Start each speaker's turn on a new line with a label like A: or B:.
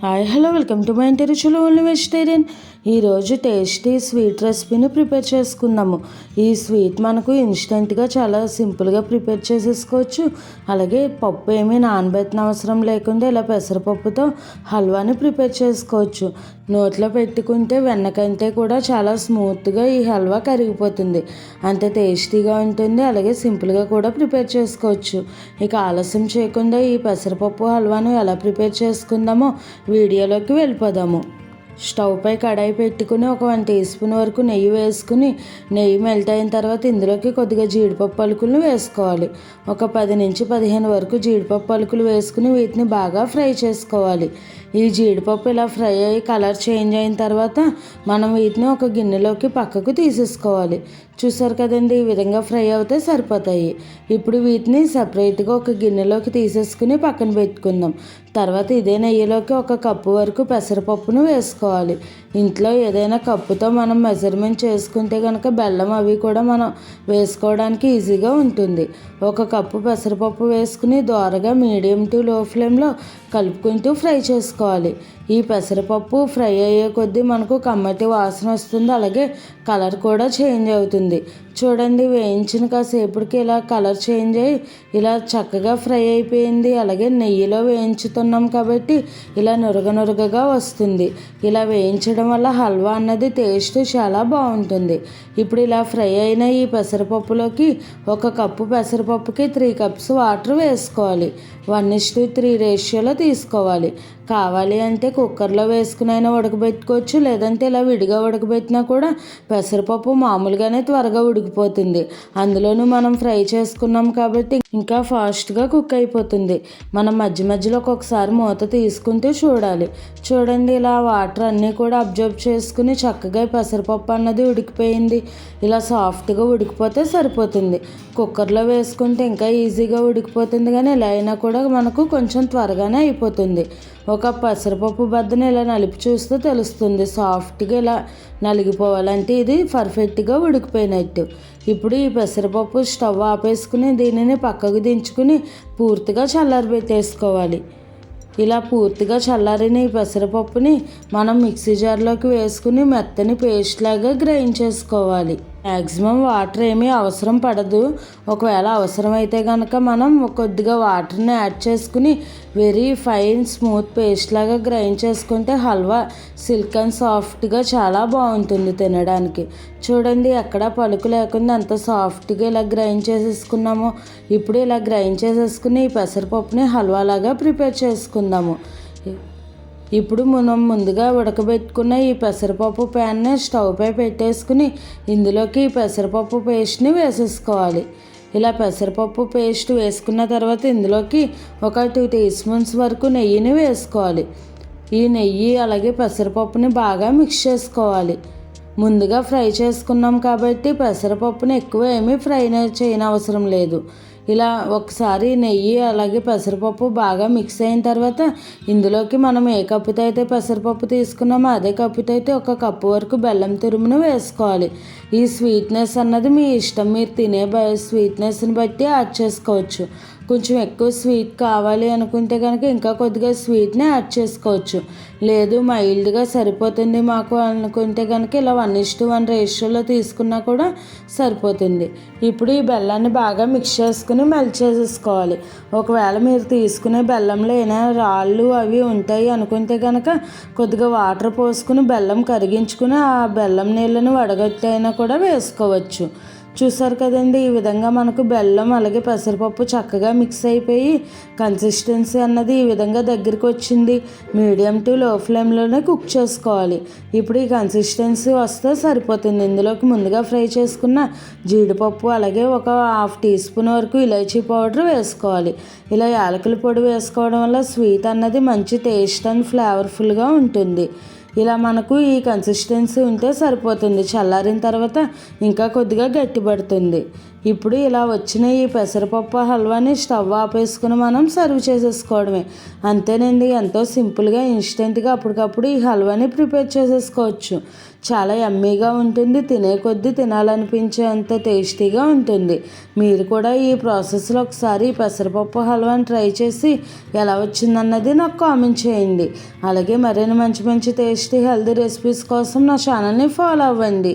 A: Hi hello welcome to my ఇంటి రుచులు only vegetarian. ఈరోజు టేస్టీ స్వీట్ రెసిపీని ప్రిపేర్ చేసుకుందాము. ఈ స్వీట్ మనకు ఇన్స్టెంట్గా చాలా సింపుల్గా ప్రిపేర్ చేసేసుకోవచ్చు. అలాగే పప్పు ఏమీ నానబెట్టిన అవసరం లేకుండా ఇలా పెసరపప్పుతో హల్వాని ప్రిపేర్ చేసుకోవచ్చు. నోట్లో పెట్టుకుంటే వెన్న కంటే కూడా చాలా స్మూత్గా ఈ హల్వా కరిగిపోతుంది. అంత టేస్టీగా ఉంటుంది అలాగే సింపుల్గా కూడా ప్రిపేర్ చేసుకోవచ్చు. ఇక ఆలస్యం చేయకుండా ఈ పెసరపప్పు హల్వాను ఎలా ప్రిపేర్ చేసుకుందామో వీడియోలోకి వెళ్ళిపోదాము. స్టవ్ పై కడాయి పెట్టుకుని ఒక వన్ టీ స్పూన్ వరకు నెయ్యి వేసుకుని నెయ్యి మెల్ట్ అయిన తర్వాత ఇందులోకి కొద్దిగా జీడిపప్పు పలుకులను వేసుకోవాలి. ఒక పది నుంచి పదిహేను వరకు జీడిపప్పు పలుకులు వేసుకుని వీటిని బాగా ఫ్రై చేసుకోవాలి. ఈ జీడిపప్పు ఇలా ఫ్రై అయ్యి కలర్ చేంజ్ అయిన తర్వాత మనం వీటిని ఒక గిన్నెలోకి పక్కకు తీసేసుకోవాలి. చూసారు కదండి ఈ విధంగా ఫ్రై అవుతే సరిపోతాయి. ఇప్పుడు వీటిని సపరేట్గా ఒక గిన్నెలోకి తీసేసుకుని పక్కన పెట్టుకుందాం. తర్వాత ఇదే నెయ్యిలోకి ఒక కప్పు వరకు పెసరపప్పును వేసుకోవాలి. ఇంట్లో ఏదైనా కప్పుతో మనం మెజర్మెంట్ చేసుకుంటే కనుక బెల్లం అవి కూడా మనం వేసుకోవడానికి ఈజీగా ఉంటుంది. ఒక కప్పు పెసరపప్పు వేసుకుని దోరగా మీడియం టు లో ఫ్లేమ్లో కలుపుకుంటూ ఫ్రై చేసుకోవాలి. ఈ పెసరపప్పు ఫ్రై అయ్యే కొద్దీ మనకు కమ్మటి వాసన వస్తుంది. అలాగే కలర్ కూడా చేంజ్ అవుతుంది. చూడండి వేయించిన కాసేపటికి ఇలా కలర్ చేంజ్ అయ్యి ఇలా చక్కగా ఫ్రై అయిపోయింది. అలాగే నెయ్యిలో వేయించుతున్నాం కాబట్టి ఇలా నురగ నురగగా వస్తుంది. ఇలా వేయించడం వల్ల హల్వా అన్నది టేస్ట్ చాలా బాగుంటుంది. ఇప్పుడు ఇలా ఫ్రై అయిన ఈ పెసరపప్పులోకి ఒక కప్పు పెసరపప్పుకి త్రీ కప్స్ వాటర్ వేసుకోవాలి. వన్ ఇస్ టు త్రీ రేషియోలో తీసుకోవాలి. కావాలి అంటే కుక్కర్లో వేసుకునైనా అయినా ఉడకబెట్టుకోవచ్చు లేదంటే ఇలా విడిగా ఉడకబెట్టినా కూడా పెసరపప్పు మామూలుగానే త్వరగా ఉడికిపోతుంది. అందులోనూ మనం ఫ్రై చేసుకున్నాం కాబట్టి ఇంకా ఫాస్ట్గా కుక్ అయిపోతుంది. మనం మధ్య మధ్యలో ఒక్కొక్కసారి మూత తీసుకుంటూ చూడాలి. చూడండి ఇలా వాటర్ అన్నీ కూడా అబ్జర్వ్ చేసుకుని చక్కగా పెసరపప్పు అన్నది ఉడికిపోయింది. ఇలా సాఫ్ట్గా ఉడికిపోతే సరిపోతుంది. కుక్కర్లో వేసుకుంటే ఇంకా ఈజీగా ఉడికిపోతుంది కానీ ఇలా అయినా కూడా మనకు కొంచెం త్వరగానే అయిపోతుంది. ఒక పెసరపప్పు బద్దను ఇలా నలిపి చూస్తే తెలుస్తుంది. సాఫ్ట్గా ఇలా నలిగిపోవాలంటే ఇది పర్ఫెక్ట్గా ఉడికిపోయినట్టు. ఇప్పుడు ఈ పెసరపప్పు స్టవ్ ఆపేసుకుని దీనిని పక్కకు దించుకుని పూర్తిగా చల్లారబెట్టేసుకోవాలి ఇలా పూర్తిగా చల్లారిన ఈ పెసరపప్పుని మనం మిక్సీ జార్లోకి వేసుకుని మెత్తని పేస్ట్ లాగా గ్రైండ్ చేసుకోవాలి. మ్యాక్సిమం వాటర్ ఏమీ అవసరం పడదు. ఒకవేళ అవసరమైతే కనుక మనం కొద్దిగా వాటర్ని యాడ్ చేసుకుని వెరీ ఫైన్ స్మూత్ పేస్ట్ లాగా గ్రైండ్ చేసుకుంటే హల్వా సిల్క్ అండ్ సాఫ్ట్గా చాలా బాగుంటుంది తినడానికి. చూడండి ఎక్కడ పలుకు లేకుండా అంత సాఫ్ట్గా ఇలా గ్రైండ్ చేసేసుకున్నాము. ఇప్పుడు ఇలా గ్రైండ్ చేసేసుకుని ఈ పెసరపప్పుని హల్వా లాగా ప్రిపేర్ చేసుకుందాము. ఇప్పుడు మనం ముందుగా ఉడకబెట్టుకున్న ఈ పెసరపప్పు ప్యాన్ని స్టవ్ పై పెట్టేసుకుని ఇందులోకి ఈ పెసరపప్పు పేస్ట్ని వేసేసుకోవాలి. ఇలా పెసరపప్పు పేస్ట్ వేసుకున్న తర్వాత ఇందులోకి ఒక టూ టీ స్పూన్స్ వరకు నెయ్యిని వేసుకోవాలి. ఈ నెయ్యి అలాగే పెసరపప్పుని బాగా మిక్స్ చేసుకోవాలి. ముందుగా ఫ్రై చేసుకున్నాం కాబట్టి పెసరపప్పుని ఎక్కువ ఏమీ ఫ్రై చేయనవసరం లేదు. ఇలా ఒకసారి నెయ్యి అలాగే పెసరపప్పు బాగా మిక్స్ అయిన తర్వాత ఇందులోకి మనం ఏ కప్పుతో అయితే పెసరపప్పు తీసుకున్నామో అదే కప్పుతో అయితే ఒక కప్పు వరకు బెల్లం తురుమును వేసుకోవాలి. ఈ స్వీట్నెస్ అన్నది మీ ఇష్టం. మీరు తినే స్వీట్నెస్ని బట్టి యాడ్ చేసుకోవచ్చు. కొంచెం ఎక్కువ స్వీట్ కావాలి అనుకుంటే కనుక ఇంకా కొద్దిగా స్వీట్ని యాడ్ చేసుకోవచ్చు. లేదు మైల్డ్గా సరిపోతుంది మాకు అనుకుంటే కనుక ఇలా వన్ ఇస్ టు వన్ రేషియోలో తీసుకున్నా కూడా సరిపోతుంది. ఇప్పుడు ఈ బెల్లాన్ని బాగా మిక్స్ చేసుకుని మెల్ట్ చేసేసుకోవాలి. ఒకవేళ మీరు తీసుకునే బెల్లంలో ఏమైనా రాళ్ళు అవి ఉంటాయి అనుకుంటే కనుక కొద్దిగా వాటర్ పోసుకుని బెల్లం కరిగించుకుని ఆ బెల్లం నీళ్ళని వడగట్టైనా కూడా వేసుకోవచ్చు. చూసారు కదండి ఈ విధంగా మనకు బెల్లం అలాగే పెసరపప్పు చక్కగా మిక్స్ అయిపోయి కన్సిస్టెన్సీ అన్నది ఈ విధంగా దగ్గరికి వచ్చింది. మీడియం టు లో ఫ్లేమ్లోనే కుక్ చేసుకోవాలి. ఇప్పుడు ఈ కన్సిస్టెన్సీ వస్తే సరిపోతుంది. ఇందులోకి ముందుగా ఫ్రై చేసుకున్న జీడిపప్పు అలాగే ఒక హాఫ్ టీ స్పూన్ వరకు ఇలైచీ పౌడర్ వేసుకోవాలి. ఇలా యాలకుల పొడి వేసుకోవడం వల్ల స్వీట్ అన్నది మంచి టేస్ట్ అండ్ ఫ్లేవర్ఫుల్గా ఉంటుంది. ఇలా మనకు ఈ కన్సిస్టెన్సీ ఉంటే సరిపోతుంది. చల్లారిన తర్వాత ఇంకా కొద్దిగా గట్టిపడుతుంది. ఇప్పుడు ఇలా వచ్చిన ఈ పెసరపప్పు హల్వాని స్టవ్ ఆపేసుకుని మనం సర్వ్ చేసేసుకోవడమే. అంతేనండి ఎంతో సింపుల్గా ఇన్స్టెంట్గా అప్పటికప్పుడు ఈ హల్వాని ప్రిపేర్ చేసేసుకోవచ్చు. చాలా ఎమ్మీగా ఉంటుంది తినే కొద్దీ తినాలనిపించేంత టేస్టీగా ఉంటుంది. మీరు కూడా ఈ ప్రాసెస్లో ఒకసారి పెసరపప్పు హల్వాని ట్రై చేసి ఎలా వచ్చిందన్నది నాకు కామెంట్ చేయండి. అలాగే మరిన్ని మంచి మంచి టేస్టీ హెల్దీ రెసిపీస్ కోసం నా ఛానల్ని ఫాలో అవ్వండి.